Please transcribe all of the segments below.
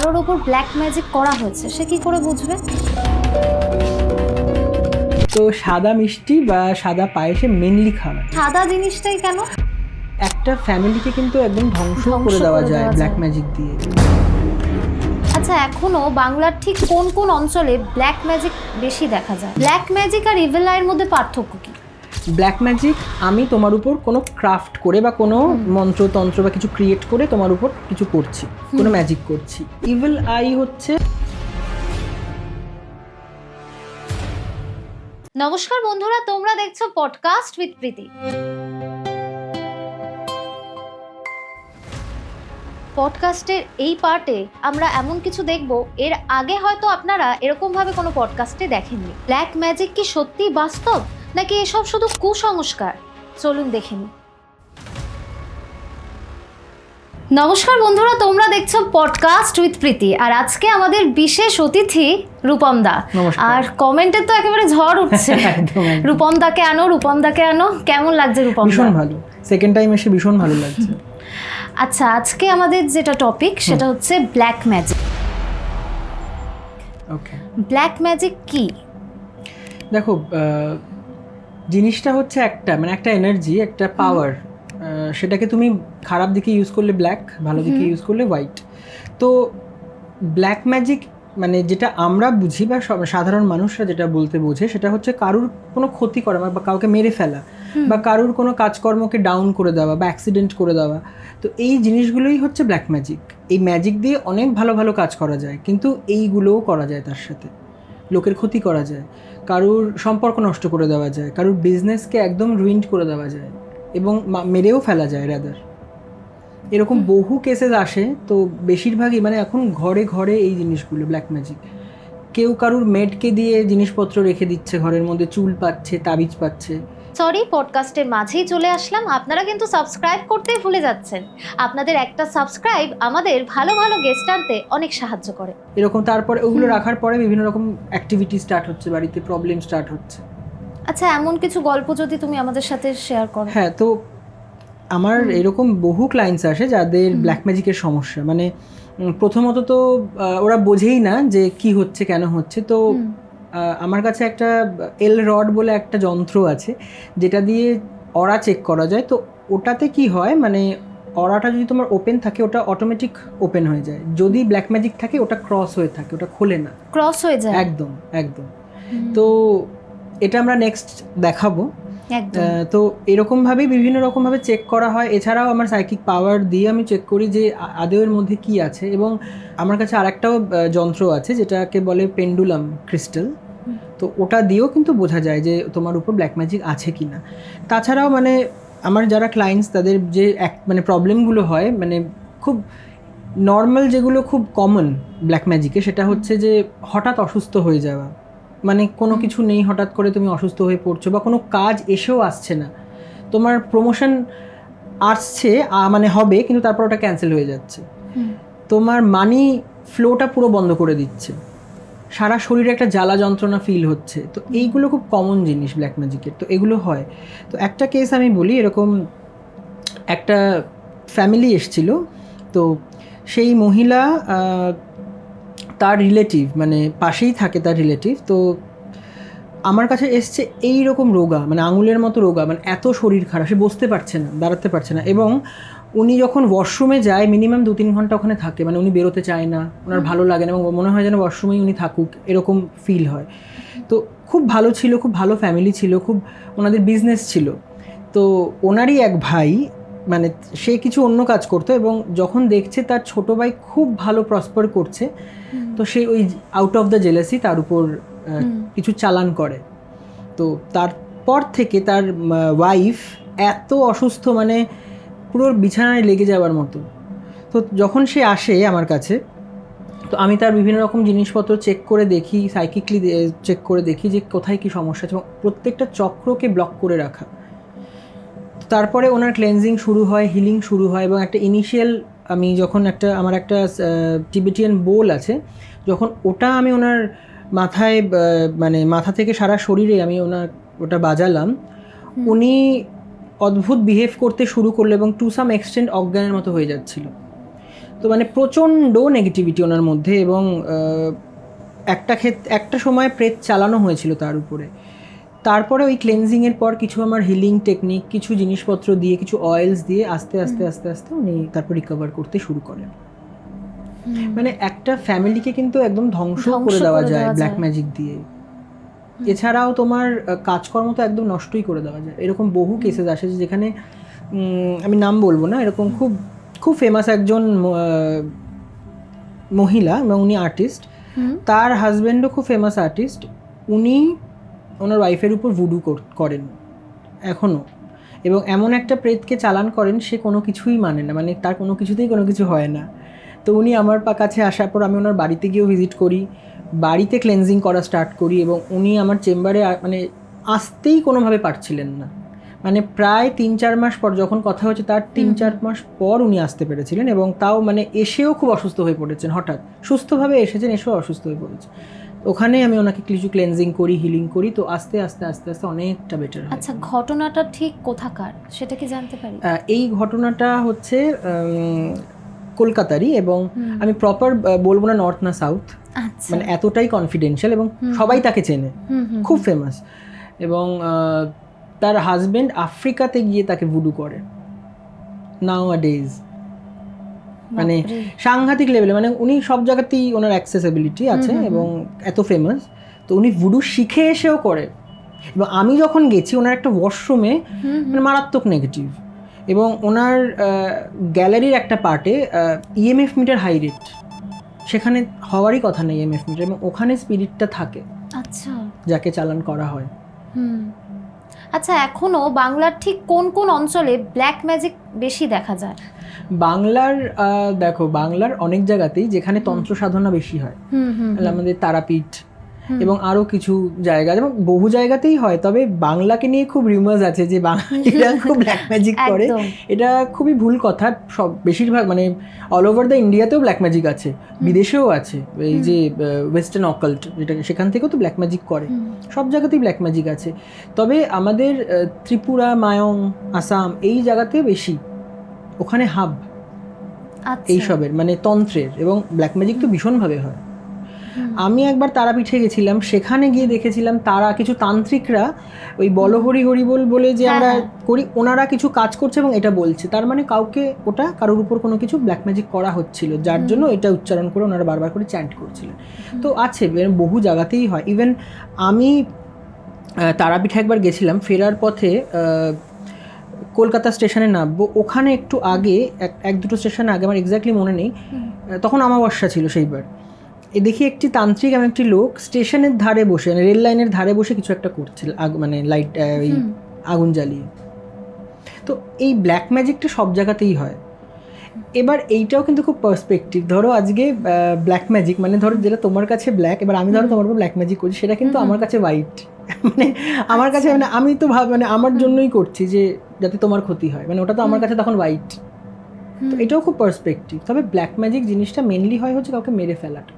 কারোর ওপর black magic করা হয়েছে সে কি করে বুঝবে? তো সাদা মিষ্টি বা সাদা পায়েসে মেনলি খাওয়া সাদা জিনিসটাই কেন? একটা ফ্যামিলিকে কিন্তু একদম ধ্বংস করে দেওয়া যায় ব্ল্যাক ম্যাজিক দিয়ে। আচ্ছা এখনও বাংলার ঠিক কোন কোন অঞ্চলে ব্ল্যাক ম্যাজিক বেশি দেখা যায়? ব্ল্যাক ম্যাজিক আর ইভেল আইয়ের মধ্যে পার্থক্য কি? ব্ল্যাক ম্যাজিক আমি তোমার উপর কোনো ক্রাফট করে বা কোনো মন্ত্রতন্ত্র বা কিছু ক্রিয়েট করে তোমার উপর কিছু করছি কোনো ম্যাজিক করছি। ইভিল আই হচ্ছে নমস্কার বন্ধুরা তোমরা দেখছ পডকাস্ট উইথ প্রীতি। পডকাস্টের এই পার্টে আমরা এমন কিছু দেখব এর আগে হয়তো আপনারা এরকমভাবে কোনো পডকাস্টে দেখেননি। ব্ল্যাক ম্যাজিক কি সত্যি বাস্তব? নাকি এসব শুধু কুসংস্কার? চলুন দেখে নিই। নমস্কার বন্ধুরা তোমরা দেখছ পডকাস্ট উইথ প্রীতি আর আজকে আমাদের বিশেষ অতিথি রূপম দা। আর কমেন্টের তো একেবারে ঝড় উঠছে। রূপম দাকে আনো রূপম দাকে আনো কেমন লাগছে রূপম? ভীষণ ভালো। সেকেন্ড টাইম এসে ভীষণ ভালো লাগছে। আচ্ছা আজকে আমাদের যেটা টপিক সেটা হচ্ছে black magic okay black magic কি? দেখো জিনিসটা হচ্ছে একটা মানে একটা এনার্জি একটা পাওয়ার সেটাকে তুমি খারাপ দিকে ইউজ করলে ব্ল্যাক ভালো দিকে ইউজ করলে হোয়াইট তো ব্ল্যাক ম্যাজিক মানে যেটা আমরা বুঝি বা সাধারণ মানুষরা যেটা বলতে বোঝে সেটা হচ্ছে কারুর কোনো ক্ষতি করা বা কাউকে মেরে ফেলা বা কারুর কোনো কাজকর্মকে ডাউন করে দেওয়া বা অ্যাক্সিডেন্ট করে দেওয়া। তো এই জিনিসগুলোই হচ্ছে ব্ল্যাক ম্যাজিক এই ম্যাজিক দিয়ে অনেক ভালো ভালো কাজ করা যায় কিন্তু এইগুলোও করা যায় তার সাথে। লোকের ক্ষতি করা যায় কারুর সম্পর্ক নষ্ট করে দেওয়া যায় কারুর বিজনেসকে একদম রুইন্ড করে দেওয়া যায় এবং মেরেও ফেলা যায় রাদার এরকম বহু কেসেস আসে তো বেশিরভাগই মানে এখন ঘরে ঘরে এই জিনিসগুলো ব্ল্যাক ম্যাজিক কেউ কারুর মেটকে দিয়ে জিনিসপত্র রেখে দিচ্ছে ঘরের মধ্যে চুল পাচ্ছে তাবিজ পাচ্ছে সরি পডকাস্টের মাঝেই চলে আসলাম। আপনারা কিন্তু সাবস্ক্রাইব করতেই ভুলে যাচ্ছেন। আপনাদের একটা সাবস্ক্রাইব আমাদের ভালো ভালো গেস্ট আনতে অনেক সাহায্য করে। এরকম তারপরে ওগুলো রাখার পরে বিভিন্ন রকম অ্যাক্টিভিটি স্টার্ট হচ্ছে বাড়িতে প্রবলেম স্টার্ট হচ্ছে। আচ্ছা এমন কিছু গল্প যদি তুমি আমাদের সাথে শেয়ার করো। হ্যাঁ তো আমার এরকম বহু ক্লায়েন্টস আসে যাদের ব্ল্যাক ম্যাজিকের সমস্যা। মানে প্রথমত তো ওরা বোঝেই না যে কি হচ্ছে কেন হচ্ছে। তো আমার কাছে একটা এল রড বলে একটা যন্ত্র আছে যেটা দিয়ে অরা চেক করা যায়। তো ওটাতে কি হয় মানে অরাটা যদি তোমার ওপেন থাকে ওটা অটোমেটিক ওপেন হয়ে যায়। যদি ব্ল্যাক ম্যাজিক থাকে ওটা ক্রস হয়ে থাকে ওটা খোলে না। ক্রস হয়ে যায়? একদম একদম। তো এটা আমরা নেক্সট দেখাবো। তো এরকমভাবেই বিভিন্ন রকমভাবে চেক করা হয়। এছাড়াও আমার সাইকিক পাওয়ার দিয়ে আমি চেক করি যে আদেও এর মধ্যে কি আছে এবং আমার কাছে আরেকটাও যন্ত্র আছে যেটাকে বলে পেন্ডুলাম ক্রিস্টাল তো ওটা দিয়েও কিন্তু বোঝা যায় যে তোমার উপর ব্ল্যাক ম্যাজিক আছে কি না তাছাড়াও মানে আমার যারা ক্লায়েন্টস তাদের যে এক মানে প্রবলেমগুলো হয় মানে খুব নর্মাল যেগুলো খুব কমন ব্ল্যাক ম্যাজিকে সেটা হচ্ছে যে হঠাৎ অসুস্থ হয়ে যাওয়া। মানে কোনো কিছু নেই হঠাৎ করে তুমি অসুস্থ হয়ে পড়ছো বা কোনো কাজ এসেও আসছে না। তোমার প্রমোশন আসছে মানে হবে কিন্তু তারপর ওটা ক্যান্সেল হয়ে যাচ্ছে। তোমার মানি ফ্লোটা পুরো বন্ধ করে দিচ্ছে। সারা শরীরে একটা জ্বালা যন্ত্রণা ফিল হচ্ছে। তো এইগুলো খুব কমন জিনিস ব্ল্যাক ম্যাজিকের তো এগুলো হয়। তো একটা কেস আমি বলি এরকম একটা ফ্যামিলি এসছিল। তো সেই মহিলা তার রিলেটিভ মানে পাশেই থাকে তার রিলেটিভ তো আমার কাছে এসছে এই রকম রোগা মানে আঙুলের মতো রোগা মানে এত শরীর খারাপ, সে বসতে পারছে না দাঁড়াতে পারছে না। এবং উনি যখন ওয়াশরুমে যায় মিনিমাম দু তিন ঘণ্টা ওখানে থাকে মানে উনি বেরোতে চায় না, ওনার ভালো লাগে না, এবং মনে হয় যেন ওয়াশরুমেই উনি থাকুক, এরকম ফিল হয়। তো খুব ভালো ছিল, খুব ভালো ফ্যামিলি ছিল, খুব ওনাদের বিজনেস ছিল। তো ওনারই এক ভাই মানে সে কিছু অন্য কাজ করতো এবং যখন দেখছে তার ছোট ভাই খুব ভালো প্রসপার করছে তো সে ওই আউট অফ দ্য জেলাসি তার উপর কিছু চালান করে। তো তারপর থেকে তার ওয়াইফ এত অসুস্থ মানে পুরো বিছানায় লেগে যাওয়ার মতো। তো যখন সে আসে আমার কাছে তো আমি তার বিভিন্ন রকম জিনিসপত্র চেক করে দেখি সাইকিকলি চেক করে দেখি যে কোথায় কি সমস্যা আছে এবং প্রত্যেকটা চক্রকে ব্লক করে রাখা। তারপরে ওনার ক্লেনজিং শুরু হয় হিলিং শুরু হয় এবং একটা ইনিশিয়াল আমি যখন একটা আমার একটা টিবেটিয়ান বোল আছে যখন ওটা আমি ওনার মাথায় মানে মাথা থেকে সারা শরীরে আমি ওনার ওটা বাজালাম উনি অদ্ভুত বিহেভ করতে শুরু করল এবং টু সাম এক্সটেন্ট অজ্ঞানের মতো হয়ে যাচ্ছিল। তো মানে প্রচণ্ড নেগেটিভিটি ওনার মধ্যে এবং একটা ক্ষেত একটা সময় প্রেত চালানো হয়েছিল তার উপরে। তারপরে ওই ক্লেনজিংয়ের পর কিছু আমার হিলিং টেকনিক কিছু জিনিসপত্র দিয়ে কিছু অয়েলস দিয়ে আস্তে আস্তে আস্তে আস্তে উনি তারপর রিকভার করতে শুরু করেন। মানে একটা ফ্যামিলিকে কিন্তু একদম ধ্বংস করে দেওয়া যায় ব্ল্যাক ম্যাজিক দিয়ে। এছাড়াও তোমার কাজকর্ম তো একদম নষ্টই করে দেওয়া যায়। এরকম বহু কেসেস আসে যেখানে আমি নাম বলব না এরকম খুব খুব ফেমাস একজন মহিলা এবং উনি আর্টিস্ট তার হাজব্যান্ডও খুব ফেমাস আর্টিস্ট উনি ওনার ওয়াইফের উপর ভুডু করেন এখনও এবং এমন একটা প্রেতকে চালান করেন সে কোনো কিছুই মানে না মানে তার কোনো কিছুতেই কোনো কিছু হয় না। তো উনি আমার কাছে আসার পর আমি ওনার বাড়িতে গিয়েও ভিজিট করি বাড়িতে ক্লেনজিং করা স্টার্ট করি এবং উনি আমার চেম্বারে মানে আসতেই কোনোভাবে পারছিলেন না। মানে প্রায় তিন চার মাস পর যখন কথা হচ্ছে তার তিন চার মাস পর উনি আসতে পেরেছিলেন এবং তাও মানে এসেও খুব অসুস্থ হয়ে পড়েছেন হঠাৎ। সুস্থভাবে এসেছেন এসেও অসুস্থ হয়ে পড়েছে। ওখানে আমি ওনাকে কিছু ক্লেনজিং করি হিলিং করি তো আস্তে আস্তে আস্তে আস্তে অনেকটা বেটার হয়। আচ্ছা ঘটনাটা ঠিক কোথাকার? সেটা কি জানতে পারি? এই ঘটনাটা হচ্ছে কলকাতারই এবং আমি প্রপার বলব না নর্থ না সাউথ আচ্ছা। মানে এতটাই কনফিডেন্সিয়াল এবং সবাই তাকে চেনে। খুব ফেমাস এবং তার হাজবেন্ড আফ্রিকাতে গিয়ে তাকে ভুডু করে। নাও আ ডেজ মানে সাংঘাতিক লেভেলে মানে উনি সব জায়গাতেই ওনার অ্যাক্সেসিবিলিটি আছে এবং এত ফেমাস তো উনি ভুডু শিখে এসেও করে। এবং আমি যখন গেছি ওনার একটা ওয়াশরুমে। মানে মারাত্মক নেগেটিভ এবং ওনার গ্যালারির একটা পার্টে ইএমএফ মিটার হাই রেট সেখানে হওয়ারই কথা নেই ইএমএফ মিটার এবং ওখানে স্পিরিটটা থাকে আচ্ছা। যাকে চালান করা হয়। আচ্ছা এখনও বাংলার ঠিক কোন কোন অঞ্চলে ব্ল্যাক ম্যাজিক বেশি দেখা যায়? বাংলার দেখো বাংলার অনেক জায়গাতেই যেখানে তন্ত্র সাধনা বেশি হয়। আমাদের তারাপীঠ এবং আরও কিছু জায়গা যেমন বহু জায়গাতেই হয় তবে বাংলাকে নিয়ে খুব রিমার্স আছে যে বাঙালিরা খুব ব্ল্যাক ম্যাজিক করে। এটা খুবই ভুল কথা সব বেশিরভাগ মানে অল ওভার দ্য ইন্ডিয়াতেও ব্ল্যাক ম্যাজিক আছে বিদেশেও আছে। এই যে ওয়েস্টার্ন অকাল্ট যেটা সেখান থেকেও তো ব্ল্যাক ম্যাজিক করে। সব জায়গাতেই ব্ল্যাক ম্যাজিক আছে। তবে আমাদের ত্রিপুরা মায়ং আসাম এই জায়গাতে বেশি। ওখানে হাব আচ্ছা। এইসবের মানে তন্ত্রের এবং ব্ল্যাক ম্যাজিক তো ভীষণভাবে হয়। আমি একবার তারাপীঠে গেছিলাম সেখানে গিয়ে দেখেছিলাম তারা কিছু তান্ত্রিকরা ওই বল হরি হরি বল বলে যে হ্যাঁ, আমরা হ্যাঁ। করি ওনারা কিছু কাজ করছে এবং এটা বলছে। তার মানে কাউকে ওটা কারোর উপর কোনো কিছু ব্ল্যাক ম্যাজিক করা হচ্ছিল যার জন্য এটা উচ্চারণ করে ওনারা বারবার করে চ্যান্ট করছিলেন। তো আছে বহু জায়গাতেই হয়। ইভেন আমি তারাপীঠে একবার গেছিলাম ফেরার পথে কলকাতা স্টেশনে নামবো ওখানে একটু আগে এক এক দুটো স্টেশন আগে আমার এক্স্যাক্টলি মনে নেই তখন আমাবস্যা ছিল সেইবার। এ দেখি একটি তান্ত্রিক এবং একটি লোক স্টেশনের ধারে বসে মানে রেল লাইনের ধারে বসে কিছু একটা করছিল আগ মানে লাইট ওই আগুন জ্বালিয়ে। তো এই ব্ল্যাক ম্যাজিকটা সব জায়গাতেই হয়। এবার এইটাও কিন্তু খুব পার্সপেক্টিভ ধরো আজকে ব্ল্যাক ম্যাজিক মানে ধরো যেটা তোমার কাছে ব্ল্যাক এবার আমি ধরো তোমার উপর ব্ল্যাক ম্যাজিক করছি সেটা কিন্তু। আমার কাছে হোয়াইট মানে আমার কাছে আচ্ছা। মানে আমি তো ভাব মানে আমার জন্যই করছি যে যাতে তোমার ক্ষতি হয়। মানে ওটা তো আমার কাছে তখন হোয়াইট তো এটাও খুব পার্সপেক্টিভ তবে ব্ল্যাক ম্যাজিক জিনিসটা মেনলি হয় হচ্ছে কাউকে মেরে ফেলাটা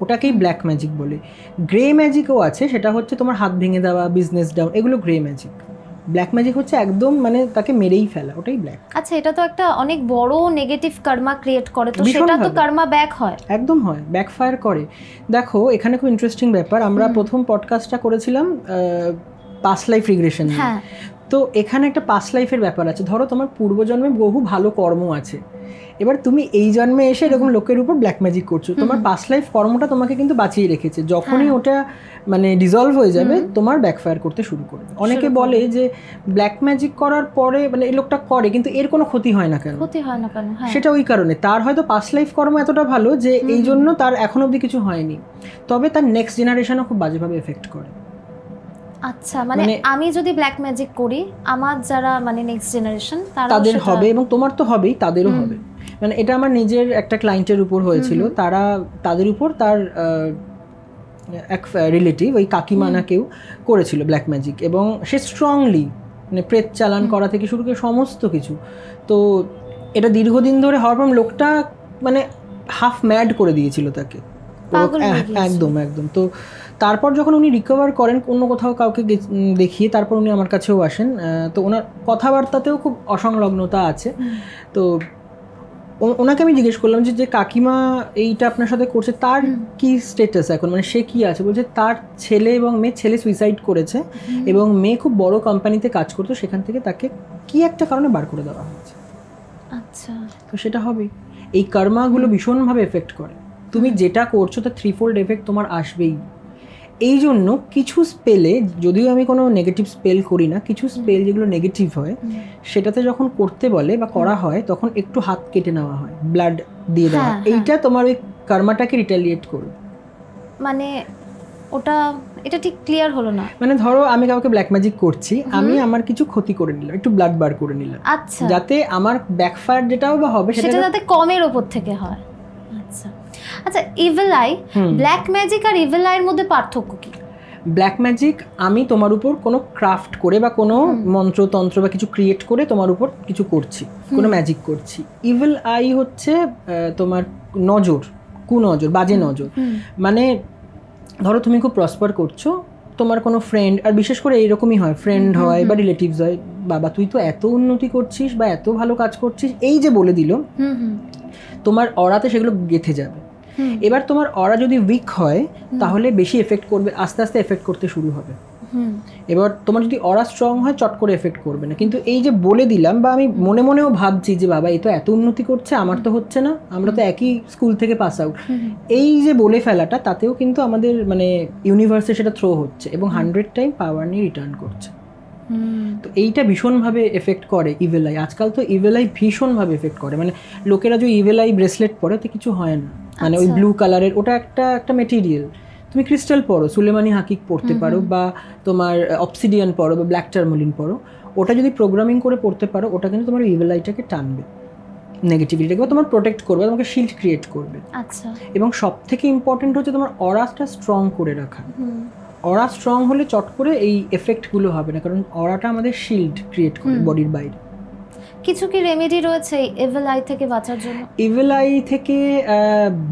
ওটাকেই ব্ল্যাক ম্যাজিক বলে। গ্রে ম্যাজিকও আছে সেটা হচ্ছে তোমার হাত ভেঙে দেওয়া বিজনেস ডাউন এগুলো গ্রে ম্যাজিক ব্ল্যাক ম্যাজিক হচ্ছে একদম মানে তাকে মেরেই ফেলা ওটাই ব্ল্যাক আচ্ছা এটা তো একটা অনেক বড় নেগেটিভ কার্মা ক্রিয়েট করে তো সেটা তো কর্মা ব্যাক হয়। একদম হয় ব্যাকফায়ার করে। দেখো এখানে খুব ইন্টারেস্টিং ব্যাপার আমরা প্রথম পডকাস্টটা করেছিলাম পাস লাইফ রিগ্রেশন হ্যাঁ। তো এখানে একটা পাস লাইফের ব্যাপার আছে। ধরো তোমার পূর্বজন্মে বহু ভালো কর্ম আছে। এবার তুমি এই জন্মে এসে এরকম লোকের উপর ব্ল্যাক ম্যাজিক করছ। তোমার হুম। পাস লাইফ কর্মটা তোমাকে কিন্তু বাঁচিয়ে রেখেছে। যখনই হ্যাঁ। ওটা মানে ডিজলভ হয়ে যাবে তোমার ব্যাকফায়ার করতে শুরু করবে। অনেকে বলে যে ব্ল্যাক ম্যাজিক করার পরে মানে এই লোকটা করে কিন্তু এর কোনো ক্ষতি হয় না কেন? ক্ষতি হয় না কেন? হ্যাঁ। সেটা ওই কারণে। তার হয়তো পাস লাইফ কর্ম এতটা ভালো যে এই জন্য তার এখন অবধি কিছু হয়নি। তবে তার নেক্সট জেনারেশনও খুব বাজেভাবে এফেক্ট করে। আচ্ছা মানে মানে- আমি যদি ব্ল্যাক ম্যাজিক করি আমার যারা মানে নেক্সট জেনারেশন তাদের হবে এবং তোমার তো হবেই তাদেরও হবে। মানে এটা আমার নিজের একটা ক্লায়েন্টের উপর হয়েছিল। তারা তাদের উপর তার এক রিলেটিভ ওই কাকিমানা কেউ করেছিল ব্ল্যাক ম্যাজিক এবং সে স্ট্রংলি মানে প্রেত চালান করা থেকে শুরু করে সমস্ত কিছু। তো এটা দীর্ঘদিন ধরে হওয়ার পর লোকটা মানে হাফ ম্যাড করে দিয়েছিল তাকে। একদম একদম। তো তারপর যখন উনি রিকভার করেন অন্য কোথাও কাউকে দেখিয়ে তারপর উনি আমার কাছেও আসেন। তো ওনার কথাবার্তাতেও খুব অসংলগ্নতা আছে। তো ওনাকে আমি জিজ্ঞেস করলাম যে যে কাকিমা এইটা আপনার সাথে করছে তার কি স্টেটাস এখন? মানে সে কি আছে? বলছে তার ছেলে এবং মেয়ে ছেলে সুইসাইড করেছে এবং মেয়ে খুব বড় কোম্পানিতে কাজ করতো সেখান থেকে তাকে কি একটা কারণে বার করে দেওয়া হয়েছে। আচ্ছা। তো সেটা হবেই। এই কর্মাগুলো ভীষণভাবে এফেক্ট করে। তুমি যেটা করছ তার থ্রি ফোল্ড এফেক্ট তোমার আসবেই। এই জন্য কিছু স্পেলে যদিও আমি কোনো নেগেটিভ স্পেল করি না কিছু স্পেল যেগুলো নেগেটিভ হয় সেটাতে যখন করতে বলে বা করা হয় তখন একটু হাত কেটে নেওয়া হয় ব্লাড দিয়ে দেওয়া। হয়। হ্যাঁ। এইটা তোমার ওই কর্মাটাকে রিটালিয়েট করবে। মানে ওটা এটা ঠিক ক্লিয়ার হলো না। মানে ধরো আমি কাউকে ব্ল্যাক ম্যাজিক করছি আমি আমার কিছু ক্ষতি করে নিলাম একটু ব্লাড বার করে নিলাম। আচ্ছা। যাতে আমার ব্যাকফায়ার যেটাও বা হবে সেটা সেটা যাতে কমের ওপর থেকে হয়। আচ্ছা। আচ্ছা ইভেল আই। ব্ল্যাক ম্যাজিক আর ইভেল আইয়ের মধ্যে পার্থক্য কি? ব্ল্যাক ম্যাজিক আমি তোমার উপর কোনো ক্রাফট করে বা কোনো মন্ত্রতন্ত্র বা কিছু ক্রিয়েট করে তোমার উপর কিছু করছি কোনো ম্যাজিক করছি। ইভেল আই হচ্ছে তোমার নজর কুনজর বাজে নজর। মানে ধরো তুমি খুব প্রসপার করছ তোমার কোনো ফ্রেন্ড আর বিশেষ করে এইরকমই হয় ফ্রেন্ড হয় বা রিলেটিভস হয় বাবা তুই তো এত উন্নতি করছিস বা এত ভালো কাজ করছিস এই যে বলে দিল তোমার অরাতে সেগুলো গেথে যাবে। এবার তোমার অরা যদি উইক হয় তাহলে বেশি এফেক্ট করবে আস্তে আস্তে এফেক্ট করতে শুরু হবে। এবার তোমার যদি অরা স্ট্রং হয় চট করে এফেক্ট করবে না। কিন্তু এই যে বলে দিলাম বা আমি মনে মনেও ভাবছি যে বাবা এই তো এত উন্নতি করছে আমার তো হচ্ছে না আমরা তো একই স্কুল থেকে পাস আউট এই যে বলে ফেলাটা তাতেও কিন্তু আমাদের মানে ইউনিভার্সে সেটা থ্রো হচ্ছে এবং হান্ড্রেড টাইম পাওয়ার নিয়ে রিটার্ন করছে। তো এইটা ভীষণভাবে এফেক্ট করে ইভেলাই আজকাল তো ইভেলাই ভীষণভাবে এফেক্ট করে। মানে লোকেরা যে ইভেলাই ব্রেসলেট পরে তো কিছু হয় না। মানে ওই আচ্ছা। ব্লু কালারের ওটা একটা একটা মেটেরিয়াল তুমি ক্রিস্টাল পরো সুলেমানি হাকিক পড়তে পারো বা তোমার অপসিডিয়ান পরো বা ব্ল্যাক টার্মোলিন পরো। ওটা যদি প্রোগ্রামিং করে পড়তে পারো ওটা কিন্তু তোমার ইভেলাইটাকে টানবে। নেগেটিভিটিটাকে বা তোমার প্রোটেক্ট করবে তোমাকে শিল্ড ক্রিয়েট করবে। আচ্ছা। এবং সব থেকে ইম্পর্টেন্ট হচ্ছে তোমার অরাসটা স্ট্রং করে রাখা। অরা স্ট্রং হলে চট করে এই এফেক্টগুলো হবে না কারণ অরাটা আমাদের শিল্ড ক্রিয়েট করে বডির বাইরে। কিছু কি রেমেডি রয়েছে ইভিল আই থেকে বাঁচার জন্য? ইভিল আই থেকে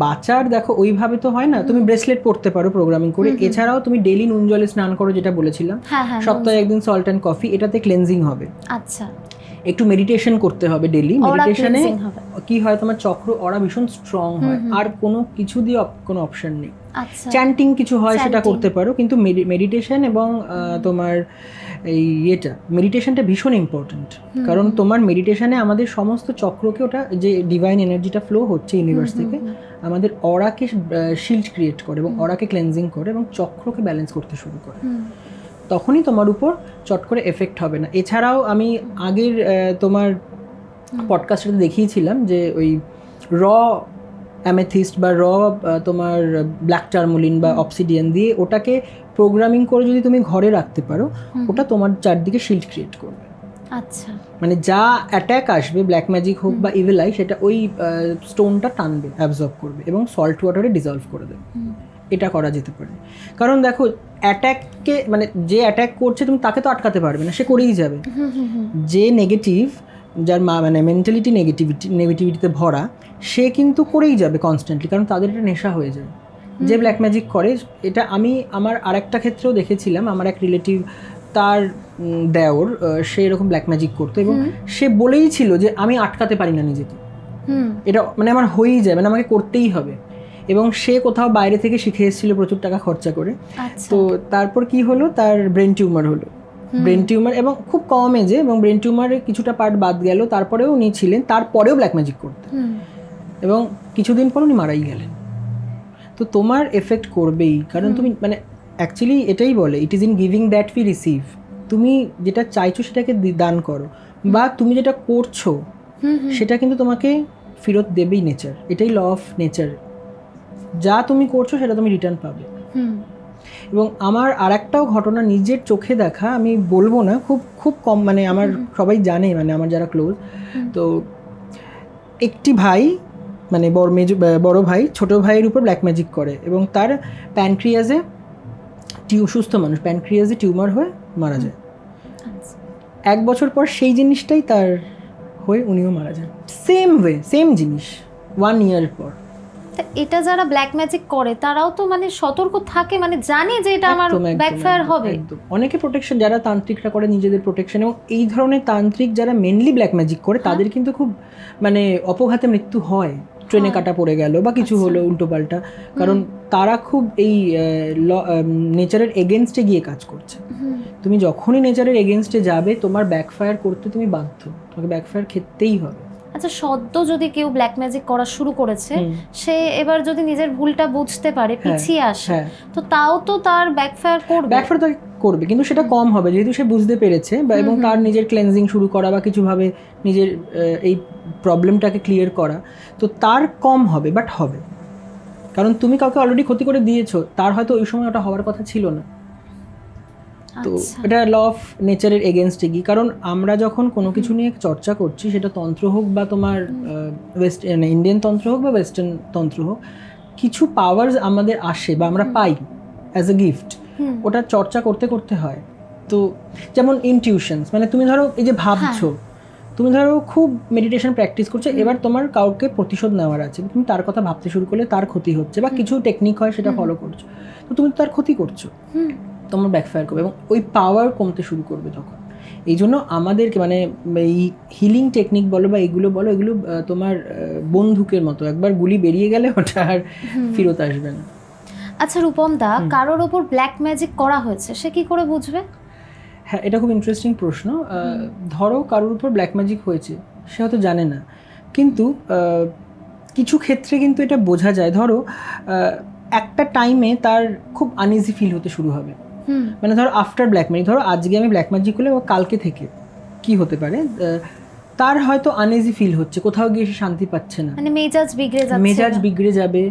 বাঁচার দেখো ওইভাবে তো হয় না। তুমি ব্রেসলেট পড়তে পারো প্রোগ্রামিং করে। এছাড়াও তুমি ডেইলি নুন জলে স্নান করো যেটা বলেছিলাম। হ্যাঁ হ্যাঁ সপ্তাহে একদিন সল্ট অ্যান্ড কফি এটাতে ক্লেনজিং হবে। আচ্ছা। একটু মেডিটেশন করতে হবে ডেলি মেডিটেশনে কি হয় তোমার চক্র অরা ভীষণ স্ট্রং হয়। আর কোনো কিছু দিয়ে কোনো অপশন নেই। চ্যান্টিং কিছু হয় সেটা করতে পারো কিন্তু মেডিটেশন এবং তোমার এই ইয়েটা মেডিটেশনটা ভীষণ ইম্পর্ট্যান্ট কারণ তোমার মেডিটেশনে আমাদের সমস্ত চক্রকে ওটা যে ডিভাইন এনার্জিটা ফ্লো হচ্ছে ইউনিভার্স থেকে আমাদের অরাকে শিল্ড ক্রিয়েট করে এবং অরাকে ক্লেন্সিং করে এবং চক্রকে ব্যালেন্স করতে শুরু করে। তখনই তোমার উপর চট করে এফেক্ট হবে না। এছাড়াও আমি আগের তোমার পডকাস্টে দেখিয়েছিলাম যে ওই র অ্যামেথিস্ট বা র তোমার ব্ল্যাক টার্মোলিন বা অপসিডিয়ান দিয়ে ওটাকে প্রোগ্রামিং করে যদি তুমি ঘরে রাখতে পারো ওটা তোমার চারদিকে শিল্ড ক্রিয়েট করবে। আচ্ছা। মানে যা অ্যাট্যাক আসবে ব্ল্যাক ম্যাজিক হোক বা ইভেলাই সেটা ওই স্টোনটা টানবে অ্যাবজর্ব করবে এবং সল্ট ওয়াটারে ডিজলভ করে দেবে। এটা করা যেতে পারে। কারণ দেখো অ্যাট্যাককে মানে যে অ্যাট্যাক করছে তুমি তাকে তো আটকাতে পারবে না সে করেই যাবে। যে নেগেটিভ যার মা মানে মেন্টালিটি নেগেটিভিটি নেগেটিভিটিতে ভরা সে কিন্তু করেই যাবে কনস্ট্যান্টলি কারণ তাদের এটা নেশা হয়ে যায় যে ব্ল্যাক ম্যাজিক করে এটা আমি আমার আরেকটা ক্ষেত্রেও দেখেছিলাম আমার এক রিলেটিভ তার দেওর সে এরকম ব্ল্যাক ম্যাজিক করতো এবং সে বলেই ছিল যে আমি আটকাতে পারি না নিজেকে। এটা মানে আমার হয়েই যায় মানে আমাকে করতেই হবে। এবং সে কোথাও বাইরে থেকে শিখে এসেছিল প্রচুর টাকা খরচা করে। আচ্ছা। তো তারপর কি হলো? তার ব্রেন টিউমার হলো। ব্রেন টিউমার এবং খুব কম এজে এবং ব্রেন টিউমারের কিছুটা পার্ট বাদ গেল। তারপরেও উনি ছিলেন তারপরেও ব্ল্যাক ম্যাজিক করতেন। এবং কিছুদিন পর উনি মারাই গেলেন। তো তোমার এফেক্ট করবেই। কারণ তুমি মানে অ্যাকচুয়ালি এটাই বলে it is in giving that we receive তুমি যেটা চাইছো সেটাকে দান করো। বা তুমি যেটা করছ সেটা কিন্তু তোমাকে ফেরত দেবেই নেচার এটাই ল অফ নেচার যা তুমি করছ সেটা তুমি রিটার্ন পাবে। হুম। এবং আমার আর একটাও ঘটনা নিজের চোখে দেখা আমি বলব না খুব খুব কম মানে আমার সবাই জানে মানে আমার যারা ক্লোজ তো একটি ভাই মানে বড় মেজ বড় ভাই ছোট ভাইয়ের উপর ব্ল্যাক ম্যাজিক করে এবং তার প্যানক্রিয়াজে টিউ সুস্থ মানুষ প্যানক্রিয়াজে টিউমার হয়ে মারা যায়। আচ্ছা। এক বছর পর সেই জিনিসটাই তার হয়ে উনিও মারা যান। সেম ওয়ে সেম জিনিস ওয়ান ইয়ার পর। তা এটা যারা ব্ল্যাক ম্যাজিক করে তারাও তো মানে সতর্ক থাকে মানে জানে যে এটা আমার ব্যাকফায়ার হবে। অনেকে প্রোটেকশন যারা তান্ত্রিকরা করে নিজেদের প্রোটেকশন এবং এই ধরনের তান্ত্রিক যারা মেনলি ব্ল্যাক ম্যাজিক করে হ্যাঁ। তাদের কিন্তু খুব মানে অপঘাতে মৃত্যু হয়। ট্রেনে কাটা পড়ে গেল বা কিছু আচ্ছা। হলো উল্টোপাল্টা কারণ তারা খুব এই নেচারের এগেনস্টে গিয়ে কাজ করছে। তুমি যখনই নেচারের এগেনস্টে যাবে তোমার ব্যাকফায়ার করতে তুমি বাধ্য। তোমাকে ব্যাকফায়ার খেতেই হবে। আচ্ছা সদ্য যদি কেউ ব্ল্যাক ম্যাজিক করা শুরু করেছে সে এবার যদি নিজের ভুলটা বুঝতে পারে হ্যাঁ, পিছিয়ে আসে হ্যাঁ। তো তাও তো তার ব্যাকফায়ার করবে। ব্যাকফায়ার তো করবে কিন্তু সেটা কম হবে যেহেতু সে বুঝতে পেরেছে বা এবং। তার নিজের ক্লেনজিং শুরু করা বা কিছুভাবে নিজের এই প্রবলেমটাকে ক্লিয়ার করা তো তার কম হবে বাট হবে। কারণ তুমি কাউকে অলরেডি ক্ষতি করে দিয়েছ তার হয়তো ওই সময় ওটা হওয়ার কথা ছিল না। তো আচ্ছা। এটা ল অফ নেচারের এগেনস্টে গিয়ে কারণ আমরা যখন কোনো কিছু নিয়ে চর্চা করছি সেটা তন্ত্র হোক বা তোমার ওয়েস্ট ইন্ডিয়ান তন্ত্র হোক বা ওয়েস্টার্ন তন্ত্র হোক কিছু পাওয়ার্স আমাদের আসে বা আমরা পাই অ্যাজ এ গিফট ওটা চর্চা করতে করতে হয়। তো যেমন ইনটিউশনস মানে তুমি ধরো এই যে ভাবছ তুমি ধরো খুব মেডিটেশন প্র্যাকটিস করছ এবার তোমার কাউকে প্রতিশোধ নেওয়ার আছে তুমি তার কথা ভাবতে শুরু করলে তার ক্ষতি হচ্ছে বা কিছু টেকনিক হয় সেটা ফলো করছ তো তুমি তো তার ক্ষতি করছ। তোমার ব্যাকফায়ার করবে এবং ওই পাওয়ার কমতে শুরু করবে তখন। এই জন্য আমাদেরকে মানে এই হিলিং টেকনিক বলো বা এগুলো বলো এগুলো তোমার বন্দুকের মতো। একবার গুলি বেরিয়ে গেলে ওটা আর। ফেরত আসবে না। আচ্ছা রূপম দা কারোর ওপর ব্ল্যাক ম্যাজিক করা হয়েছে সে কি করে বুঝবে? হ্যাঁ এটা খুব ইন্টারেস্টিং প্রশ্ন। ধরো কারোর উপর ব্ল্যাক ম্যাজিক হয়েছে সে হয়তো জানে না। কিন্তু কিছু ক্ষেত্রে কিন্তু এটা বোঝা যায়। ধরো একটা টাইমে তার খুব আনইজি ফিল হতে শুরু হবে। মানে ধরো আফটার ব্ল্যাক ম্যাজিক ধরো আজকে আমি ব্ল্যাক ম্যাজিক করলে কালকে থেকে কি হতে পারে? তার হয়তো আনইজি ফিল হচ্ছে কোথাও গিয়ে সে শান্তি পাচ্ছে না। মানে মেজাজ বিগড়ে যাচ্ছে মেজাজ বিগড়ে যাবে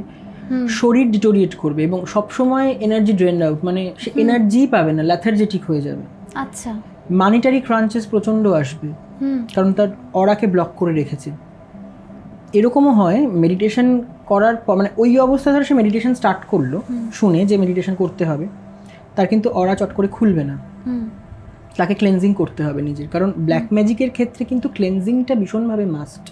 শরীর ডিটোরিয়েট করবে এবং সবসময় এনার্জি ড্রেন আউট মানে সে। এনার্জি পাবে না ল্যাথার্জেটিক হয়ে যাবে। আচ্ছা। মানিটারি ক্রাঞ্চেস প্রচণ্ড আসবে কারণ তার অরাকে ব্লক করে রেখেছে। এরকমও হয় মেডিটেশন করার পর মানে ওই অবস্থা ধরো সে মেডিটেশন স্টার্ট করল শুনে যে মেডিটেশন করতে হবে। তার কিন্তু অরা চট করে খুলবে না। তাকে ক্লেনজিং করতে হবে নিজের। কারণ ব্ল্যাক ম্যাজিকের ক্ষেত্রে কিন্তু ক্লেনজিংটা ভীষণভাবে মাস্ট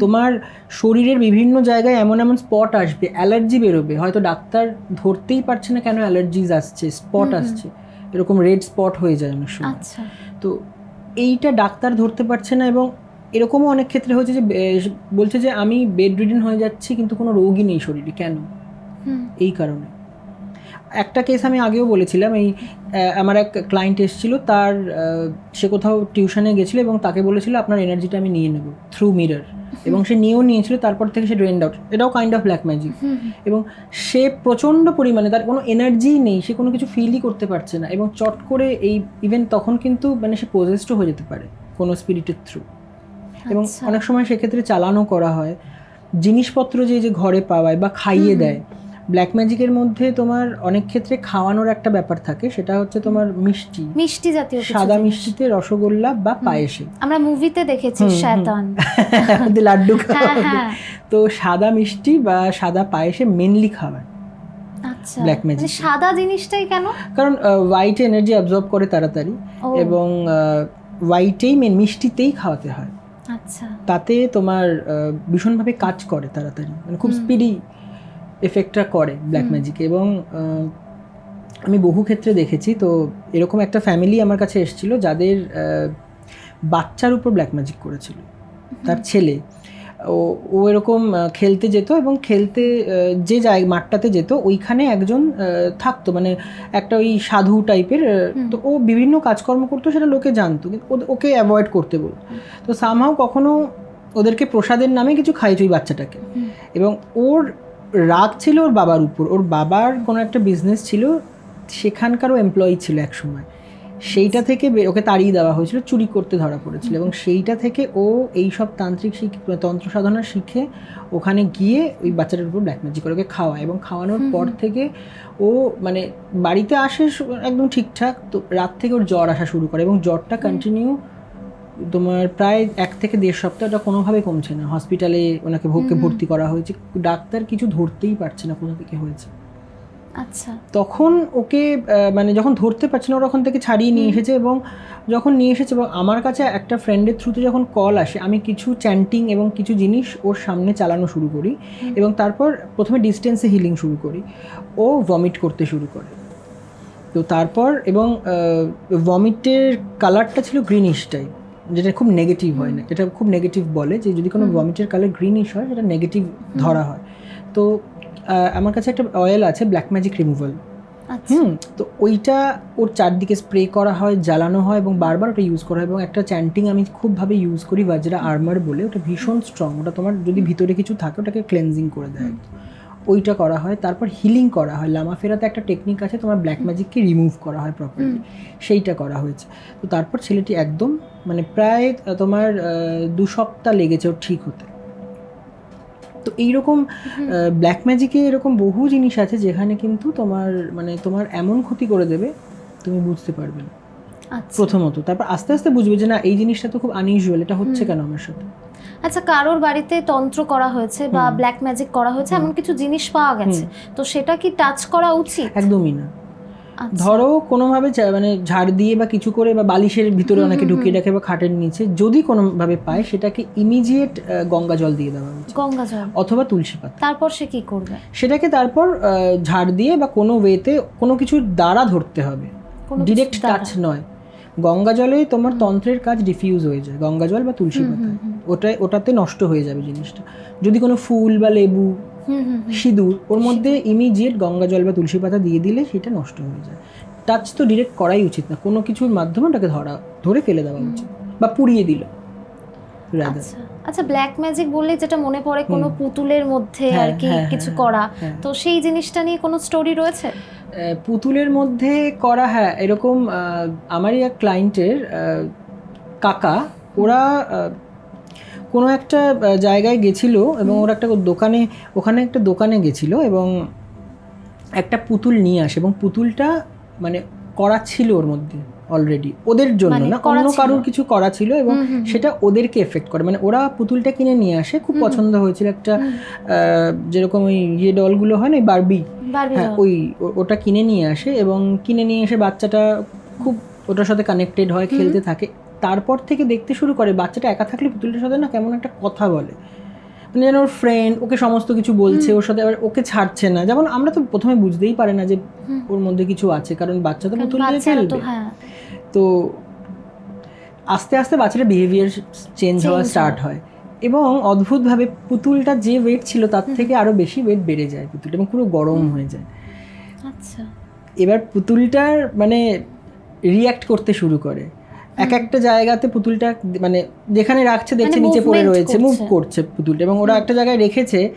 তোমার শরীরের বিভিন্ন জায়গায় এমন এমন স্পট আসবে অ্যালার্জি বেরোবে। হয়তো ডাক্তার ধরতেই পারছে না কেন অ্যালার্জিজ আসছে স্পট। আসছে। এরকম রেড স্পট হয়ে যায় অনেক সময়। আচ্ছা। তো এইটা ডাক্তার ধরতে পারছে না এবং এরকমও অনেক ক্ষেত্রে হয়েছে যে বলছে যে আমি বেড রিডেন হয়ে যাচ্ছি কিন্তু কোনো রোগই নেই শরীরে। কেন? এই কারণে। একটা কেস আমি আগেও বলেছিলাম এই আমার এক ক্লায়েন্ট এসেছিল তার সে কোথাও টিউশনে গেছিল এবং তাকে বলেছিল আপনার এনার্জিটা আমি নিয়ে নেব থ্রু মিরর এবং সে নিয়েও নিয়েছিল তারপর থেকে সে ড্রেন্ড আউট এটাও কাইন্ড অফ ব্ল্যাক ম্যাজিক এবং সে প্রচণ্ড পরিমাণে তার কোনো এনার্জিই নেই সে কোনো কিছু ফিলই করতে পারছে না এবং চট করে এই ইভেন তখন কিন্তু মানে সে পজেস্টও হয়ে যেতে পারে কোনো স্পিরিটের থ্রু এবং আচ্ছা। অনেক সময় সেক্ষেত্রে চালানো করা হয়। জিনিসপত্র যে যে ঘরে পাওয়ায় বা খাইয়ে। দেয় ব্ল্যাক ম্যাজিকের মধ্যে তোমার অনেক ক্ষেত্রে খাওয়ানোর একটা ব্যাপার থাকে সেটা হচ্ছে তোমার মিষ্টি। মিষ্টি জাতীয় সাদা মিষ্টিতে রসগোল্লা বা পায়েসে। আমরা মুভিতে দেখেছি। শয়তান। লাড্ডু হ্যাঁ হ্যাঁ। তো সাদা মিষ্টি বা সাদা পায়েসে মেনলি খাওয়ায় আচ্ছা। Black magic। মানে সাদা জিনিসটাই কেন? কারণ হোয়াইট এনার্জি অ্যাবজর্ব করে তাড়াতাড়ি এবং হোয়াইটেই মেন মিষ্টিতেই খাওয়াতে হয়। আচ্ছা। তাতে তোমার ভীষণভাবে কাজ করে তাড়াতাড়ি। মানে খুব স্পিডি এফেক্টটা করে ব্ল্যাক ম্যাজিক এবং আমি বহু ক্ষেত্রে দেখেছি তো এরকম একটা ফ্যামিলি আমার কাছে এসেছিল যাদের বাচ্চার উপর ব্ল্যাক ম্যাজিক করেছিল তার ছেলে। ও ও এরকম খেলতে যেত এবং খেলতে যে জায়গা মাঠটাতে যেত ওইখানে একজন থাকতো মানে একটা ওই সাধু টাইপের তো ও বিভিন্ন কাজকর্ম করতো সেটা লোকে জানতো কিন্তু ওকে অ্যাভয়েড করতে বলতো। তো সামহাও কখনো ওদেরকে প্রসাদের নামে কিছু খাইয়েছে ওই বাচ্চাটাকে। এবং ওর রাগ ছিল ওর বাবার উপর। ওর বাবার কোনো একটা বিজনেস ছিল সেখানকারও এমপ্লয়ি ছিল এক সময় সেইটা থেকে ওকে তাড়িয়ে দেওয়া হয়েছিল চুরি করতে ধরা পড়েছিল এবং সেইটা থেকে ও এই সব তান্ত্রিক শিখ তন্ত্র সাধনা শিখে ওখানে গিয়ে ওই বাচ্চাটার উপর ব্ল্যাক ম্যাজিক করে ওকে খাওয়ায় এবং খাওয়ানোর পর থেকে ও মানে বাড়িতে আসে একদম ঠিকঠাক তো রাত থেকে ওর জ্বর আসা শুরু করে এবং জ্বরটা কন্টিনিউ তোমার প্রায় এক থেকে দেড় সপ্তাহ ওটা কোনোভাবে কমছে না। হসপিটালে ওনাকে ভোগকে। ভর্তি করা হয়েছে। ডাক্তার কিছু ধরতেই পারছে না কোথা থেকে হয়েছে। আচ্ছা। তখন ওকে মানে যখন ধরতে পারছে না ওরা ওখান থেকে ছাড়িয়ে নিয়ে এসেছে এবং যখন নিয়ে এসেছে এবং আমার কাছে একটা ফ্রেন্ডের থ্রুতে যখন কল আসে আমি কিছু চ্যান্টিং এবং কিছু জিনিস ওর সামনে চালানো শুরু করি এবং তারপর প্রথমে ডিস্টেন্সে হিলিং শুরু করি। ও ভমিট করতে শুরু করে। তো তারপর এবং ভমিটের কালারটা ছিল গ্রিনিশ টাইপ যেটা খুব নেগেটিভ হয় না। এটা খুব নেগেটিভ বলে যে যদি কোনো ভমিটের কালার গ্রিনিশ হয় সেটা নেগেটিভ ধরা হয়। তো আমার কাছে একটা অয়েল আছে ব্ল্যাক ম্যাজিক রিমুভাল হুম তো ওইটা ওর চারদিকে স্প্রে করা হয় জ্বালানো হয় এবং বারবার ওটা ইউজ করা হয় এবং একটা চ্যান্টিং আমি খুবভাবে ইউজ করি বাজরা আর্মার বলে। ওটা ভীষণ স্ট্রং ওটা তোমার যদি ভিতরে কিছু থাকে ওটাকে ক্লেনজিং করে দেয়। ওইটা করা হয় তারপর হিলিং করা হয়। লামা ফেরাতে একটা টেকনিক আছে তোমার ব্ল্যাক ম্যাজিককে রিমুভ করা হয় প্রপারলি সেইটা করা হয়েছে। তো তারপর ছেলেটি একদম মানে প্রায় তোমার দু সপ্তাহ লেগেছে ওর ঠিক হতে। তো এইরকম ব্ল্যাক ম্যাজিকে এরকম বহু জিনিস আছে যেখানে কিন্তু তোমার মানে তোমার এমন ক্ষতি করে দেবে তুমি বুঝতে পারবে না। আচ্ছা। প্রথমত তারপর আস্তে আস্তে বুঝবে যে না এই জিনিসটা তো খুব আনইউজুয়াল এটা হচ্ছে কেন আমার সাথে? আচ্ছা কারোর বাড়িতে তন্ত্র করা হয়েছে বা ব্ল্যাক ম্যাজিক করা হয়েছে এমন কিছু জিনিস পাওয়া গেছে? তো সেটা কি টাচ করা উচিত? একদমই না। আচ্ছা। ধরো কোনোভাবে মানে ঝাড় দিয়ে বা কিছু করে বা বালিশের ভিতরে অনেকে ঢুকিয়ে রাখে বা খাটের নিচে যদি কোনোভাবে পায় সেটাকে ইমিডিয়েট গঙ্গা জল দিয়ে দেওয়া উচিত। গঙ্গা জল। অথবা তুলসী পাতা। তারপর সে কি করবে? সেটাকে তারপর ঝাড় দিয়ে বা কোনো ওয়েতে কোনো কিছুর দ্বারা ধরতে হবে। ডিরেক্ট টাচ নয়। গঙ্গা জলেই তোমার তন্ত্রের কাজ ডিফিউজ হয়ে যায় গঙ্গা জল বা তুলসী পাতা। ওটাই ওটাতে নষ্ট হয়ে যাবে জিনিসটা। যদি কোনো ফুল বা লেবু। সিঁদুর ওর মধ্যে ইমিডিয়েট গঙ্গা জল বা তুলসী পাতা দিয়ে দিলে সেটা নষ্ট হয়ে যায়। টাচ তো ডিরেক্ট করাই উচিত না। কোনো কিছুর মাধ্যমে ওটাকে ধরা ধরে ফেলে দেওয়া উচিত। বা পুড়িয়ে দিল। রাদার আচ্ছা ব্ল্যাক ম্যাজিক বললে যেটা মনে পড়ে কোনো পুতুলের মধ্যে আর হ্যাঁ, কি হ্যাঁ, কিছু হ্যাঁ, করা। তো সেই জিনিসটা নিয়ে কোনো স্টোরি রয়েছে? পুতুলের মধ্যে করা হ্যাঁ এরকম আমারই এক ক্লায়েন্টের কাকা ওরা কোনো একটা জায়গায় গেছিল এবং ওরা একটা দোকানে ওখানে একটা দোকানে গেছিল এবং একটা পুতুল নিয়ে আসে এবং পুতুলটা মানে করা ছিল ওর মধ্যে। অলরেডি ওদের জন্য মানে না অন্য কারোর কিছু করা ছিল এবং। সেটা ওদেরকে এফেক্ট করে। মানে ওরা পুতুলটা কিনে নিয়ে আসে খুব পছন্দ হয়েছিল একটা যেরকম ওই ইয়ে ডলগুলো হয় না বারবি বারবি হ্যাঁ ওই ওটা কিনে নিয়ে আসে এবং কিনে নিয়ে এসে বাচ্চাটা খুব ওটার সাথে কানেক্টেড হয় খেলতে থাকে। তারপর থেকে দেখতে শুরু করে বাচ্চাটা একা থাকলে পুতুলটার সাথে না কেমন একটা কথা বলে। মানে যেন ওর ফ্রেন্ড ওকে সমস্ত কিছু বলছে ওর সাথে আবার ওকে ছাড়ছে না। যেমন আমরা তো প্রথমে বুঝতেই পারে না যে ওর মধ্যে কিছু আছে কারণ বাচ্চা তো পুতুল তো খেলবে। হ্যাঁ। তো আস্তে আস্তে বাচ্চাটা বিহেভিয়ার চেঞ্জ হওয়া স্টার্ট হয়। এবং অদ্ভুতভাবে পুতুলটা যে ওয়েট ছিল তার থেকে আরও বেশি ওয়েট বেড়ে যায় পুতুলটা এবং পুরো গরম হয়ে যায়। আচ্ছা। এবার পুতুলটার মানে রিয়্যাক্ট করতে শুরু করে। এক একটা জায়গাতে পুতুলটা মানে যেখানে রাখছে দেখছে মানে নিচে পড়ে রয়েছে মুভ করছে। করছে পুতুলটা এবং ওরা একটা জায়গায় রেখেছে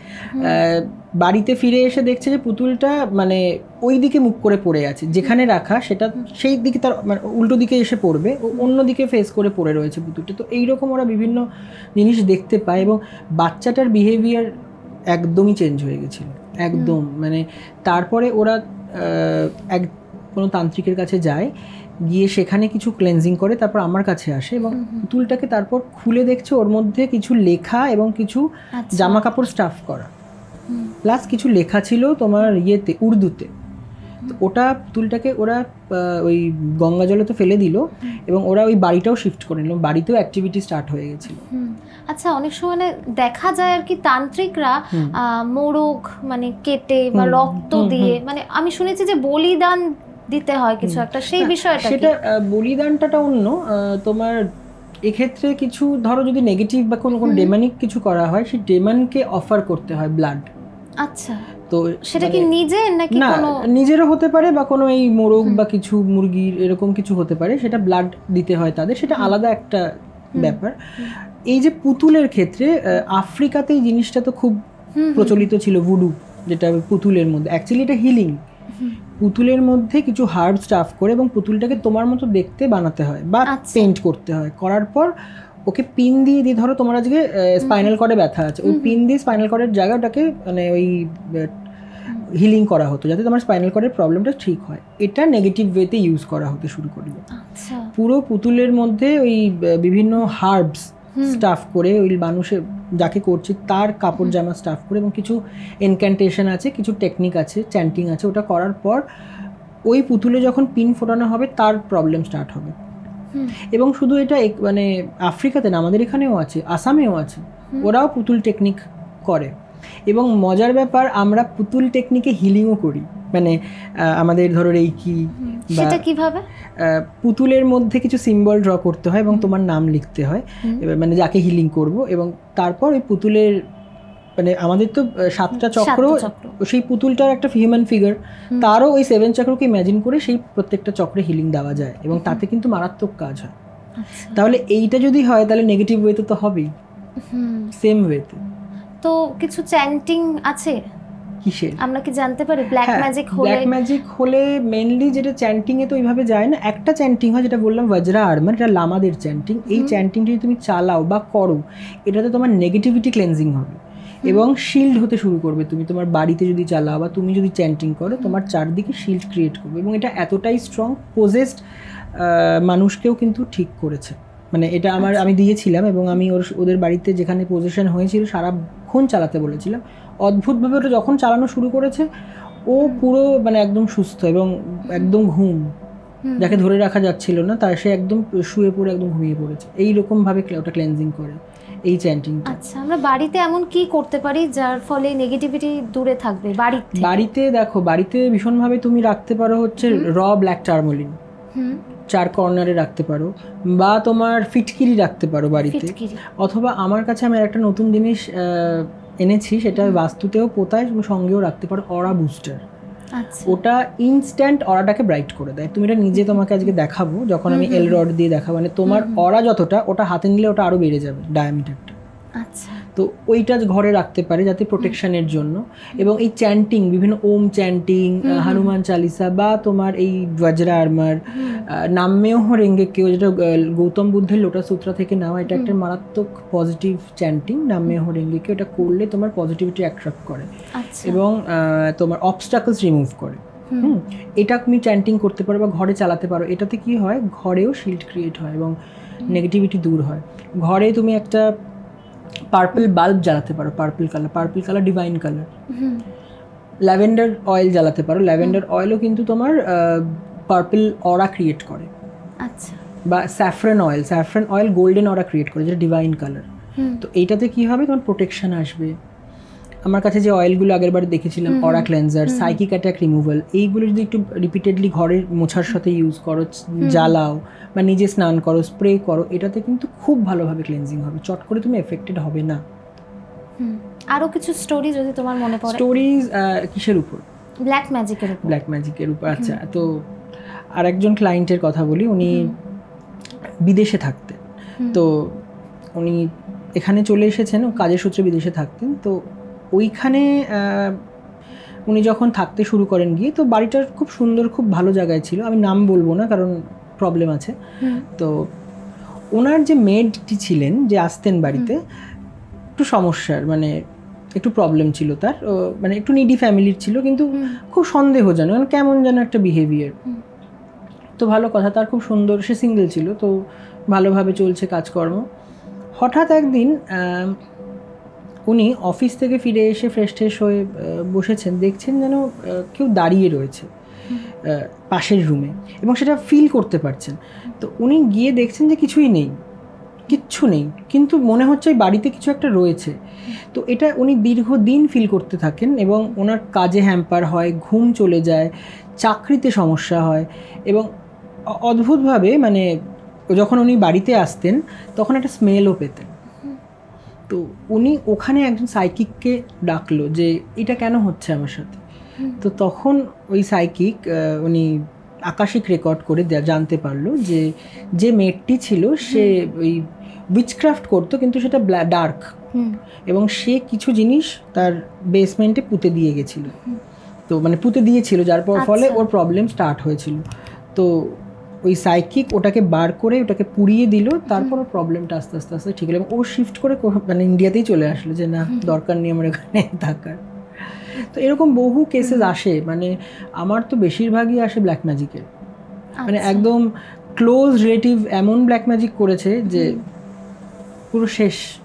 বাড়িতে ফিরে এসে দেখছে যে পুতুলটা মানে ওই দিকে মুখ করে পড়ে আছে। যেখানে রাখা সেটা সেই দিকে তার মানে উল্টো দিকে এসে পড়বে ও অন্য দিকে ফেস করে পড়ে রয়েছে পুতুলটা। তো এইরকম ওরা বিভিন্ন জিনিস দেখতে পায় এবং বাচ্চাটার বিহেভিয়ার একদমই চেঞ্জ হয়ে গেছিল। একদম। মানে তারপরে ওরা এক কোনো তান্ত্রিকের কাছে যায় গিয়ে সেখানে কিছু ক্লেনজিং করে তারপর আমার কাছে আসে এবং পুতুলটাকে তারপর খুলে দেখছে ওর মধ্যে কিছু লেখা এবং কিছু আচ্ছা। জামা কাপড় স্টাফ করা প্লাস কিছু লেখা ছিল তোমার ইয়েতে উর্দুতে। ওটা পুতুলটাকে ওরা ওই গঙ্গা জলে তো ফেলে দিল এবং ওরা ওই বাড়িটাও শিফট করে নিল। বাড়িতেও অ্যাক্টিভিটি স্টার্ট হয়ে গেছিল। আচ্ছা অনেক সময় না দেখা যায় আর কি তান্ত্রিকরা মোরগ মানে কেটে বা রক্ত দিয়ে মানে আমি শুনেছি যে বলিদান দিতে হয় কিছু একটা সেই বিষয়টা সেটা বলিদানটাটা অন্য তোমার এক্ষেত্রে কিছু ধরো যদি নেগেটিভ বা কোনো কোনো ডেমানিক কিছু করা হয় সেই ডেমানকে অফার করতে হয় ব্লাড আচ্ছা। তো সেটা কি মানে- নিজের নাকি কোনো নিজেরও হতে পারে বা কোনো এই মোরগ বা কিছু মুরগির এরকম কিছু হতে পারে সেটা ব্লাড দিতে হয় তাদের সেটা আলাদা একটা ব্যাপার। এই যে পুতুলের ক্ষেত্রে আফ্রিকাতে এই জিনিসটা তো খুব প্রচলিত ছিল ভুডু যেটা পুতুলের মধ্যে। অ্যাকচুয়ালি এটা হিলিং পুতুলের মধ্যে কিছু হার্ব স্টাফ করে এবং পুতুলটাকে তোমার মতো দেখতে বানাতে হয় বা আচ্ছা। পেন্ট করতে হয়। করার পর ওকে পিন দিয়ে দিয়ে ধরো তোমার আজকে স্পাইনাল কর্ডে ব্যথা আছে। ওই পিন দিয়ে স্পাইনাল কর্ডের জায়গাটাকে মানে ওই হিলিং করা হতো যাতে তোমার স্পাইনাল কর্ডের প্রবলেমটা ঠিক হয়। এটা নেগেটিভ ওয়েতে ইউজ করা হতে শুরু করল। আচ্ছা। পুরো পুতুলের মধ্যে ওই বিভিন্ন হার্বস। স্টাফ করে ওই মানুষের যাকে করছি তার কাপড় জামা স্টাফ করে এবং কিছু এনক্যান্টেশন আছে কিছু টেকনিক আছে চ্যান্টিং আছে ওটা করার পর ওই পুতুলে যখন পিন ফোটানো হবে তার প্রবলেম স্টার্ট হবে। এবং শুধু এটা মানে আফ্রিকাতে না আমাদের এখানেও আছে আসামেও আছে। ওরাও পুতুল টেকনিক করে। এবং মজার ব্যাপার আমরা পুতুল টেকনিকে হিলিংও করি। মানে আমাদের ধরো এই কি সেটা কীভাবে? পুতুলের মধ্যে কিছু সিম্বল ড্র করতে হয় এবং তোমার নাম লিখতে হয়। এবার মানে যাকে হিলিং করব এবং তারপর ওই পুতুলের মানে আমাদের তো সাতটা চক্র সেই পুতুলটার একটা হিউম্যান ফিগার তারও ওই সেভেন চক্রকে ইমাজিন করে সেই প্রত্যেকটা চক্রে হিলিং দেওয়া যায় এবং তাতে কিন্তু মারাত্মক কাজ হয়। আচ্ছা। তাহলে এইটা যদি হয় তাহলে নেগেটিভ ওয়েতে তো হবেই। সেম ওয়েতে তো। কিছু চ্যান্টিং আছে? কিসের? আমরা কি জানতে পারি? ব্ল্যাক ম্যাজিক হলে ব্ল্যাক ম্যাজিক হলে মেনলি যেটা চ্যান্টিং এ তো ওইভাবে যায় না একটা চ্যান্টিং হয় যেটা বললাম বজ্রা আর্মার এটা লামাদের চ্যান্টিং এই। চ্যান্টিং যদি তুমি চালাও বা করো এটাতে তোমার নেগেটিভিটি ক্লেন্সিং হবে এবং শিল্ড হতে শুরু করবে তুমি। তোমার বাড়িতে যদি চালাও বা তুমি যদি চ্যান্টিং করো তোমার চারদিকে শিল্ড ক্রিয়েট করবে এবং এটা এতটাই স্ট্রং পোজেসড মানুষকেও কিন্তু ঠিক করেছে। মানে এটা আমার আমি দিয়েছিলাম এবং আমি ওর ওদের বাড়িতে যেখানে পজিশন হয়েছিল সারাক্ষণ চালাতে বলেছিলাম। অদ্ভুতভাবে ওটা যখন চালানো শুরু করেছে ও পুরো মানে একদম সুস্থ এবং একদম ঘুম যাকে ধরে রাখা যাচ্ছিল না তার সে একদম শুয়ে পড়ে একদম ঘুমিয়ে পড়েছে। এই রকম ভাবে ওটা ক্লেন্সিং করে এই চ্যান্টিংটা আচ্ছা আমরা বাড়িতে এমন কি করতে পারি যার ফলে নেগেটিভিটি দূরে থাকবে থেকে? বাড়িতে দেখো বাড়িতে ভীষণভাবে তুমি রাখতে পারো হচ্ছে র ব্ল্যাক টার্মোলিন চার কর্নারে রাখতে পারো বা তোমার ফিটকিরি রাখতে পারো বাড়িতে। অথবা আমার কাছে আমি একটা নতুন জিনিস এনেছি সেটা বাস্তুতেও পোতায় সঙ্গেও রাখতে পারো অরা বুস্টার। আচ্ছা। ওটা ইনস্ট্যান্ট অরাটাকে ব্রাইট করে দেয়। তুমি এটা নিজে তোমাকে আজকে দেখাবো যখন আমি এল রড দিয়ে দেখাবো মানে তোমার অরা যতটা ওটা হাতে নিলে ওটা আরও বেড়ে যাবে ডায়ামিটারটা আচ্ছা। তো ওইটা ঘরে রাখতে পারে যাতে প্রোটেকশনের জন্য। এবং এই চ্যান্টিং বিভিন্ন ওম চ্যান্টিং হনুমান চালিসা বা তোমার এই বজ্রা আর্মার নাম্যেহ রেঙ্গে কেউ যেটা গৌতম বুদ্ধের লোটাস সূত্র থেকে নেওয়া এটা একটা মারাত্মক পজিটিভ চ্যান্টিং নাম্যেহ রেঙ্গে কেউ এটা করলে তোমার পজিটিভিটি অ্যাট্রাক্ট করে। আচ্ছা। এবং তোমার অবস্টাকলস রিমুভ করে। হুম। এটা তুমি চ্যান্টিং করতে পারো বা ঘরে চালাতে পারো। এটাতে কি হয়? ঘরেও শিল্ড ক্রিয়েট হয় এবং নেগেটিভিটি দূর হয়। ঘরে তুমি একটা পার্পল বাল্ব জ্বালাতে পারো purple colour purple colour divine colour lavender oil জ্বালাতে পারো ল্যাভেন্ডার অয়েলও কিন্তু তোমার পার্পল অরা ক্রিয়েট করে। আচ্ছা। বা saffron oil saffron oil golden aura create করে যেটা ডিভাইন কালার হুম। তো এইটাতে কি হবে? তোমার প্রোটেকশন আসবে। আমার কাছে যে অয়েলগুলো আগের বারে দেখেছিলাম aura cleanser psychic attack removal এইগুলো যদি একটু রিপিটেডলি ঘরের মোছার সাথে ইউজ করো জ্বালাও বা নিজে স্নান করো স্প্রে করো এটাতে কিন্তু খুব ভালোভাবে ক্লেন্সিং হবে। চট করে তুমি এফেক্টেড হবে না। আরও কিছু স্টোরি যদি তোমার মনে পড়ে? স্টোরিজ কিসের উপর? ব্ল্যাক ম্যাজিকের উপর। ব্ল্যাক ম্যাজিকের উপর আচ্ছা। তো আরেকজন ক্লায়েন্টের কথা বলি উনি বিদেশে থাকতেন। তো উনি এখানে চলে এসেছেন ও কাজের সূত্রে বিদেশে থাকতেন। তো ওইখানে উনি যখন থাকতে শুরু করেন গিয়ে তো বাড়িটার খুব সুন্দর খুব ভালো জায়গায় ছিল। আমি নাম বলব না কারণ প্রবলেম আছে। তো ওনার যে মেডটি ছিলেন যে আসতেন বাড়িতে একটু সমস্যার মানে একটু প্রবলেম ছিল তার। মানে একটু নিডি ফ্যামিলির ছিল কিন্তু। খুব সন্দেহজনক মানে কেমন যেন একটা বিহেভিয়ার তো ভালো কথা তার খুব সুন্দর সে সিঙ্গেল ছিল তো ভালোভাবে চলছে কাজকর্ম। হঠাৎ একদিন উনি অফিস থেকে ফিরে এসে ফ্রেশ ট্রেশ হয়ে বসেছেন, দেখছেন যেন কেউ দাঁড়িয়ে রয়েছে পাশের রুমে এবং সেটা ফিল করতে পারছেন। তো উনি গিয়ে দেখছেন যে কিছুই নেই, কিচ্ছু নেই, কিন্তু মনে হচ্ছে ওই বাড়িতে কিছু একটা রয়েছে। তো এটা উনি দীর্ঘদিন ফিল করতে থাকেন এবং ওনার কাজে হ্যাম্পার হয়, ঘুম চলে যায়, চাকরিতে সমস্যা হয় এবং অদ্ভুতভাবে মানে যখন উনি বাড়িতে আসতেন, তখন একটা স্মেলও পেতেন। তো উনি ওখানে একজন সাইকিককে ডাকলো যে এটা কেন হচ্ছে আমার সাথে? তো তখন ওই সাইকিক উনি আকাশিক রেকর্ড করে জানতে পারল যে যে মেয়েটি ছিল সে ওই উইচক্রাফট করতো কিন্তু সেটা ডার্ক এবং সে কিছু জিনিস তার বেসমেন্টে পুঁতে দিয়ে গেছিল। তো মানে পুঁতে দিয়েছিল যার পর ফলে আচ্ছা। ওর প্রবলেম স্টার্ট হয়েছিল। তো ওই সাইকিক ওটাকে বার করে ওটাকে পুড়িয়ে দিল তারপর প্রবলেমটা আস্তে আস্তে আস্তে ঠিক হলো। এবং ও শিফট করে মানে ইন্ডিয়াতেই চলে আসলো যে না দরকার নেই আমার এখানে থাকার। তো এরকম বহু কেসেস আসে মানে আমার তো বেশিরভাগই আসে ব্ল্যাক ম্যাজিকের মানে আচ্ছা। একদম ক্লোজ রিলেটিভ এমন ব্ল্যাক ম্যাজিক করেছে যে পুরো শেষ।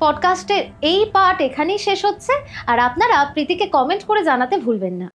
পডকাস্টের এই পার্ট এখানেই শেষ হচ্ছে। আর আপনারা প্রীতিকে কমেন্ট করে জানাতে ভুলবেন না।